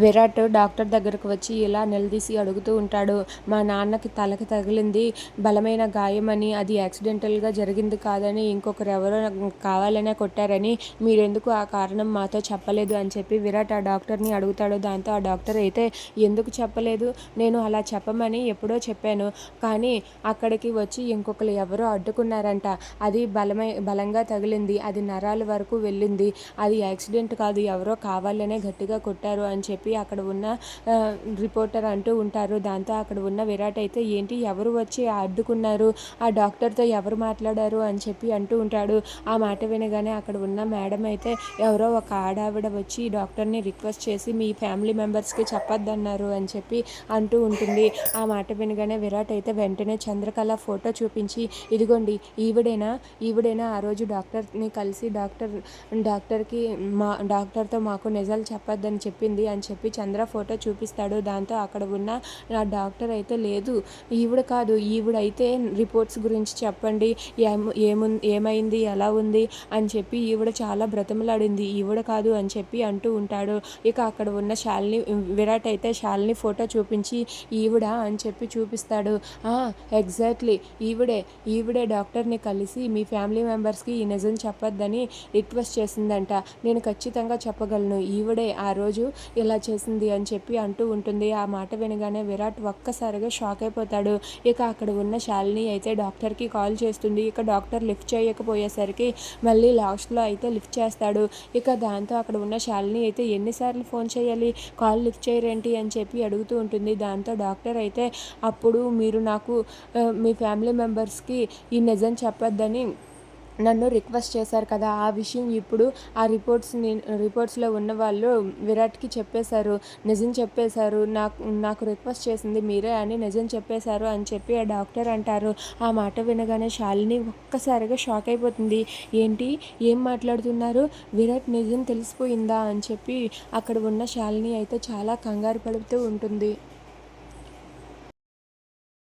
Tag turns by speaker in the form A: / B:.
A: Virat doctor దగ్గరకు వచ్చి ఇలా నిలదీసి అడుగుతూ ఉంటాడు మా నాన్నకి తలకి తగిలింది బలమైన గాయమని అది యాక్సిడెంటల్గా జరిగింది కాదని ఇంకొకరు ఎవరో కావాలనే కొట్టారని మీరెందుకు ఆ కారణం మాతో చెప్పలేదు? అని చెప్పి విరాట్ ఆ డాక్టర్ని అడుగుతాడు. దాంతో ఆ డాక్టర్ అయితే ఎందుకు చెప్పలేదు? నేను అలా చెప్పమని ఎప్పుడో చెప్పాను కానీ అక్కడికి వచ్చి ఇంకొకరు ఎవరో అడ్డుకున్నారంట. అది బలమై బలంగా తగిలింది అది నరాల వరకు వెళ్ళింది అది యాక్సిడెంట్ కాదు ఎవరో కావాలనే గట్టిగా కొట్టారు అని చెప్పి అక్కడ ఉన్న రిపోర్టర్ అంటూ ఉంటారు. దాంతో అక్కడ ఉన్న విరాట్ అయితే ఏంటి ఎవరు వచ్చి అడ్డుకున్నారు? ఆ డాక్టర్తో ఎవరు మాట్లాడారు అని చెప్పి అంటూ ఉంటాడు. ఆ మాట వినగానే అక్కడ ఉన్న మేడం అయితే ఎవరో ఒక ఆడావిడ వచ్చి డాక్టర్ని రిక్వెస్ట్ చేసి మీ ఫ్యామిలీ మెంబర్స్కి చెప్పొద్దన్నారు అని చెప్పి అంటూ ఉంటుంది. ఆ మాట వినగానే విరాట్ అయితే వెంటనే చంద్రకళ ఫోటో చూపించి ఇదిగోండి ఈవిడైనా? ఈవిడైనా? ఆ రోజు డాక్టర్ని కలిసి డాక్టర్ డాక్టర్కి మా డాక్టర్తో మాకు నిజాలు చెప్పొద్దని చెప్పింది అని చెప్పి చంద్ర ఫోటో చూపిస్తాడు. దాంతో అక్కడ ఉన్న నా డాక్టర్ అయితే లేదు. ఈవిడ కాదు ఈవిడైతే రిపోర్ట్స్ గురించి చెప్పండి. ఏము ఏమైంది ఎలా ఉంది అని చెప్పి ఈవిడ చాలా బ్రతమలాడింది. ఈవిడ కాదు అని చెప్పి అంటూ ఉంటాడు. ఇక అక్కడ ఉన్న శాలిని విరాట్ అయితే శాలిని ఫోటో చూపించి ఈవిడ అని చెప్పి చూపిస్తాడు. ఎగ్జాక్ట్లీ ఈవిడే ఈవిడే డాక్టర్ని కలిసి మీ ఫ్యామిలీ మెంబర్స్కి ఈ నిజం చెప్పొద్దని రిక్వెస్ట్ చేసిందంట. నేను ఖచ్చితంగా చెప్పగలను. ఈవిడే ఆ రోజు ఇలా చేసింది అని చెప్పి అంటూ ఉంటుంది. ఆ మాట వినగానే విరాట్ ఒక్కసారిగా షాక్ అయిపోతాడు. ఇక అక్కడ ఉన్న శాలిని అయితే డాక్టర్కి కాల్ చేస్తుంది. ఇక డాక్టర్ లిఫ్ట్ చేయకపోయేసరికి మళ్ళీ లాస్ట్లో అయితే లిఫ్ట్ చేస్తాడు. ఇక దాంతో అక్కడ ఉన్న శాలిని అయితే ఎన్నిసార్లు ఫోన్ చేయాలి? కాల్ లిఫ్ట్ చేయరేంటి అని చెప్పి అడుగుతూ ఉంటుంది. దాంతో డాక్టర్ అయితే అప్పుడు మీరు నాకు మీ ఫ్యామిలీ మెంబర్స్కి ఈ నిజం చెప్పొద్దని నన్ను రిక్వెస్ట్ చేశారు కదా ఆ విషయం ఇప్పుడు ఆ రిపోర్ట్స్ని రిపోర్ట్స్లో ఉన్న వాళ్ళు విరాట్కి చెప్పేశారు నిజం చెప్పేశారు నాకు నాకు రిక్వెస్ట్ చేసింది మీరే అని నిజం చెప్పేశారు అని చెప్పి ఆ డాక్టర్ అంటారు. ఆ మాట వినగానే శాలిని ఒక్కసారిగా షాక్ అయిపోతుంది. ఏంటి? ఏం మాట్లాడుతున్నారు? విరాట్ నిజం తెలిసిపోయిందా? అని చెప్పి అక్కడ ఉన్న శాలిని అయితే చాలా కంగారు పడుతూ ఉంటుంది.